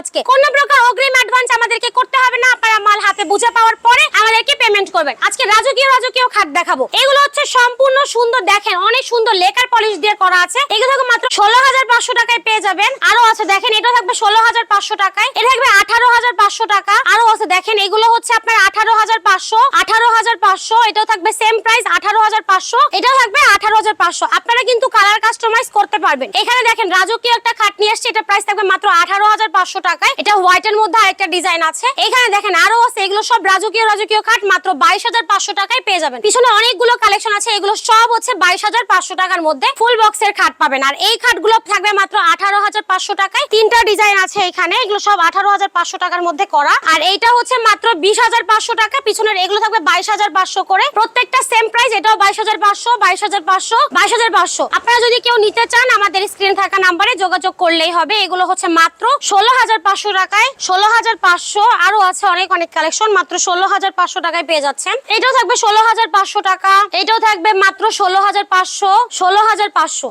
আজকে। কোন প্রকার অগ্রিম অ্যাডভান্স আমাদেরকে করতে হবে না। পেমেন্ট করবেন। আজকে রাজকীয় রাজকীয় খাট দেখাবো। এগুলো হচ্ছে সম্পূর্ণ সুন্দর, দেখেন, অনেক সুন্দর লেকার পলিশ দিয়ে করা আছে। এগুলো থাকবে মাত্র ষোলো হাজার পাঁচশো টাকায় পেয়ে যাবেন। আরও আছে, দেখেন, এটা থাকবে ষোলো হাজার পাঁচশো টাকায়। এটা থাকবে আঠারো হাজার পাঁচশো টাকা। আরও আছে, দেখেন, এগুলো হচ্ছে আপনার আঠারো হাজার পাঁচশো আঠারো হাজার পাঁচশো, এটাও থাকবে সেম প্রাইস আঠারো হাজার পাঁচশো, এটাও থাকবে আঠারো হাজার পাঁচশো। আপনারা কিন্তু কালার কাস্টমাইজ করতে পারবেন। এখানে দেখেন, রাজকীয় একটা খাট নিয়ে আসছে এটা প্রাইস থাকবে মাত্র আঠারো হাজার পাঁচশো টাকায়। এটা হোয়াইট এর মধ্যে আরেকটা ডিজাইন আছে। এখানে দেখেন, আরও আছে, এগুলো সব রাজকীয় রাজকীয় খাট, মাত্র বাইশ হাজার পাঁচশো টাকায় পেয়ে যাবেন। পিছনে অনেকগুলো কালেকশন আছে, এগুলো সব হচ্ছে বাইশ হাজার পাঁচশো টাকার মধ্যে ফুল বক্সের খাট পাবেন। আর এই খাটগুলো থাকবে মাত্র আঠারো হাজার পাঁচশো টাকায় তিনটা ডিজাইন আছে এখানে। এগুলো সব আঠারো হাজার পাঁচশো টাকার মধ্যে করা। আর এইটা হচ্ছে মাত্র বিশ হাজার পাঁচশো টাকা। পিছনের এগুলো থাকবে বাইশ হাজার পাঁচশো করে। প্রত্যেকটা সেম প্রাইস এটাও বাইশ হাজার পাঁচশো, বাইশ হাজার পাঁচশো, বাইশ হাজার পাঁচশো। আপনারা যদি কেউ নিতে চান, আমাদের স্ক্রিন থাকা নাম্বারে যোগাযোগ করলেই হবে। এগুলো হচ্ছে মাত্র ষোলো হাজার পাঁচশো টাকায়। ষোলো হাজার পাঁচশো আরও আছে অনেক অনেক কালেকশন মাত্র ষোলো হাজার পাঁচশো টাকায় পেয়ে যাচ্ছেন। এটাও থাকবে ষোলো হাজার পাঁচশো টাকা। এটাও থাকবে মাত্র ষোলো হাজার পাঁচশো, ষোলো হাজার পাঁচশো।